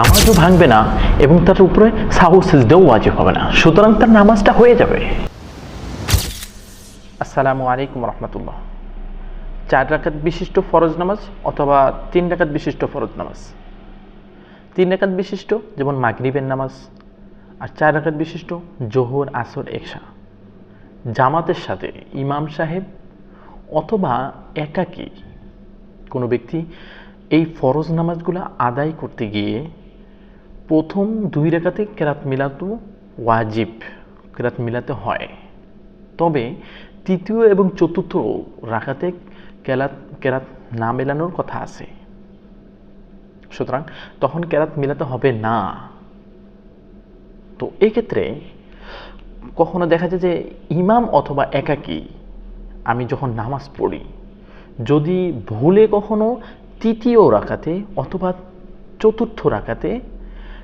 নামাজও ভাঙবে না এবং তার উপরে সাহু সিজদেও ওয়াজিব হবে না। সুতরাং তার নামাজটা হয়ে যাবে। আসসালামু আলাইকুম রহমতুল্লাহ। চার রাকাত বিশিষ্ট ফরজ নামাজ অথবা তিন রাকাত বিশিষ্ট ফরজ নামাজ? তিন রাকাত বিশিষ্ট যেমন মাগরিবের নামাজ আর চার রাকাত বিশিষ্ট জোহর, আসর একশা জামাতের সাথে ইমাম সাহেব অথবা একাকী কোনো ব্যক্তি এই ফরজ নামাজগুলো আদায় করতে গিয়ে প্রথম দুই রেখাতে কেরাত মিলাতো ওয়াজিব, কেরাত মিলাতে হয়। তবে তৃতীয় এবং চতুর্থ রাখাতে কেরাত কেরাত না মেলানোর কথা আছে। সুতরাং তখন কেরাত মিলাতে হবে না। তো এক্ষেত্রে কখনো দেখা যায় যে ইমাম অথবা একাকী, আমি যখন নামাজ পড়ি, যদি ভুলে কখনো তৃতীয় রাখাতে অথবা চতুর্থ রাখাতে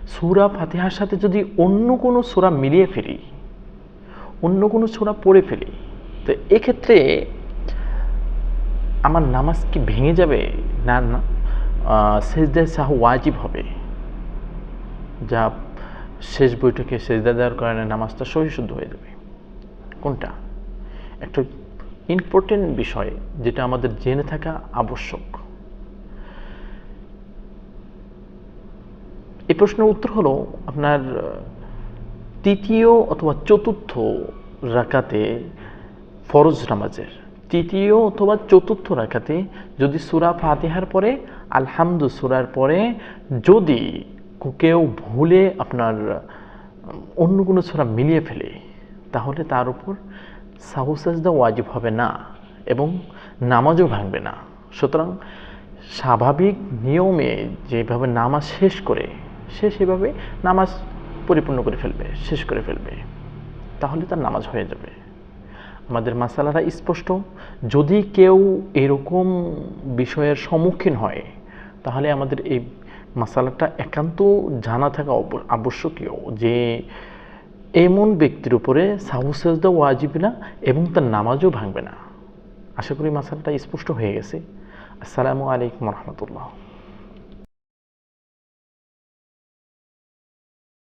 সুরা ফাতিহার সাথে যদি অন্য কোনো সুরা মিলিয়ে ফেলি, অন্য কোনো সুরা পড়ে ফেলি, তো এক্ষেত্রে আমার নামাজ কি ভেঙে যাবে? না না সেজদায় সাহ ওয়াজিব হবে। যা শেষ বৈঠকে সেজদা দেওয়ার কারণে নামাজটা সহি শুদ্ধ হয়ে যাবে। কোনটা? একটা ইম্পর্টেন্ট বিষয় যেটা আমাদের জেনে থাকা আবশ্যক। এই প্রশ্নের উত্তর হলো আপনার তৃতীয় অথবা চতুর্থ রাকাতে ফরজ নামাজের। তৃতীয় অথবা চতুর্থ রাকাতে যদি সুরা ফাতিহার পরে, আলহামদু সুরার পরে যদি কেউ ভুলে আপনার অন্য কোনো সুরা মিলিয়ে ফেলে, তাহলে তার উপর সাহুসাজদা ওয়াজিব হবে না এবং নামাজও ভাঙবে না। সুতরাং স্বাভাবিক নিয়মে যেভাবে নামাজ শেষ করে সে সেভাবে নামাজ পরিপূর্ণ করে ফেলবে, শেষ করে ফেলবে। তাহলে তার নামাজ হয়ে যাবে। আমাদের মাসালাটা স্পষ্ট। যদি কেউ এরকম বিষয়ের সম্মুখীন হয়, তাহলে আমাদের এই মাসালাটা একান্ত জানা থাকা আবশ্যকীয় যে এমন ব্যক্তির উপরে সাহুসাজদা ওয়াজিব না এবং তার নামাজও ভাঙবে না। আশা করি মাসালাটা স্পষ্ট হয়ে গেছে। আসসালামু আলাইকুম রহমতুল্লাহ।